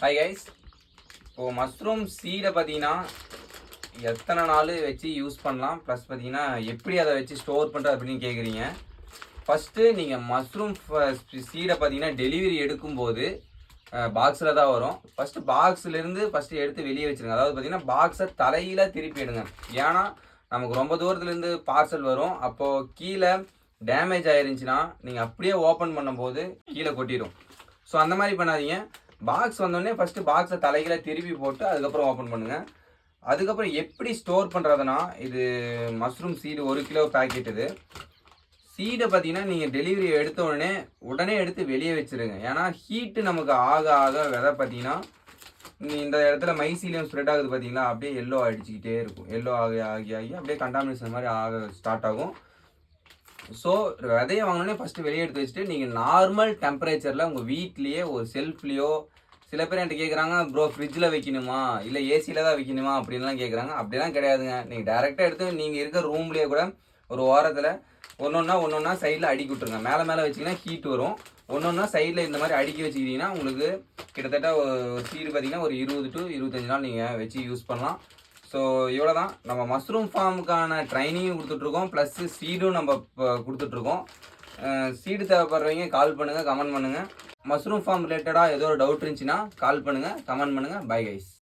Hi guys இப்போது mushroom சீடை பார்த்தீங்கன்னா எத்தனை நாள் வச்சு யூஸ் பண்ணலாம்? ப்ளஸ் பார்த்தீங்கன்னா எப்படி அதை வச்சு ஸ்டோர் பண்ணுறது அப்படின்னு கேட்குறீங்க ஃபஸ்ட்டு நீங்கள் மஷ்ரூம் சீடை பார்த்தீங்கன்னா டெலிவரி எடுக்கும்போது பாக்ஸில் தான் வரும். ஃபஸ்ட்டு பாக்ஸ்லேருந்து ஃபஸ்ட்டு எடுத்து வெளியே வச்சுருங்க. அதாவது பார்த்தீங்கன்னா பாக்ஸை தலையில் திருப்பி எடுங்க. ஏன்னா நமக்கு ரொம்ப தூரத்துலேருந்து பார்சல் வரும். அப்போது கீழே டேமேஜ் ஆயிருந்துச்சுன்னா நீங்கள் அப்படியே ஓப்பன் பண்ணும்போது கீழே கொட்டிடும். ஸோ அந்த மாதிரி பண்ணாதீங்க. பாக்ஸ் வந்தோடனே ஃபஸ்ட்டு பாக்ஸை தலைகளை திருப்பி போட்டு அதுக்கப்புறம் ஓப்பன் பண்ணுங்கள் அதுக்கப்புறம் எப்படி ஸ்டோர் பண்ணுறதுனா இது மஷ்ரூம் சீடு ஒரு கிலோ பேக்கெட் இது. சீடை பார்த்தீங்கன்னா நீங்கள் டெலிவரி எடுத்த உடனே உடனே எடுத்து வெளியே வச்சிருங்க. ஏன்னா ஹீட்டு நமக்கு ஆக ஆக விதை பார்த்தீங்கன்னா இந்த இடத்துல மைசீலியம் ஸ்ப்ரெட் ஆகுது பார்த்தீங்களா? அப்படியே எல்லோ அடிச்சுக்கிட்டே இருக்கும். எல்லோ ஆகி ஆகி ஆகி அப்படியே கண்டாமினேஷன் மாதிரி ஆக ஸ்டார்ட் ஆகும். ஸோ விதைய வாங்கினோடனே ஃபஸ்ட்டு வெளியே எடுத்து வச்சுட்டு நீங்கள் நார்மல் டெம்பரேச்சரில் உங்கள் வீட்லேயே ஒரு செல்ஃப்லேயோ சில பேர் என்கிட்ட கேட்குறாங்க ப்ரோ ஃப்ரிட்ஜில் வைக்கணுமா? இல்லை ஏசியில் தான் வைக்கணுமா? அப்படின்லாம் கேட்குறாங்க அப்படிலாம் கிடையாதுங்க. நீங்கள் டேரெக்டாக எடுத்து நீங்கள் இருக்கிற ரூம்லேயே கூட ஒரு ஓரத்தில் ஒன்று ஒன்றா ஒன்று ஒன்றா சைடில் அடுக்கி விட்ருங்க மேலே மேலே வச்சிங்கன்னா ஹீட் வரும். ஒன்று ஒன்றா சைடில் இந்த மாதிரி அடுக்கி வச்சுக்கிட்டிங்கன்னா உங்களுக்கு கிட்டத்தட்ட ஒரு ஒரு சீடு பார்த்தீங்கன்னா ஒரு இருபது டு இருபத்தஞ்சு நாள் நீங்கள் வச்சு யூஸ் பண்ணலாம். ஸோ இவ்வளோ தான் நம்ம மஷ்ரூம் ஃபார்முக்கான ட்ரைனிங்கும் கொடுத்துட்ருக்கோம். ப்ளஸ்ஸு சீடும் நம்ம இப்போ கொடுத்துட்ருக்கோம். சீடு தேவைப்படுறவங்க கால் பண்ணுங்கள் கமெண்ட் பண்ணுங்கள் மஷ்ரூம் ஃபார்ம் ரிலேட்டடாக ஏதோ ஒரு டவுட் இருந்துச்சுன்னா கால் பண்ணுங்கள் கமெண்ட் பண்ணுங்கள் பை கைஸ்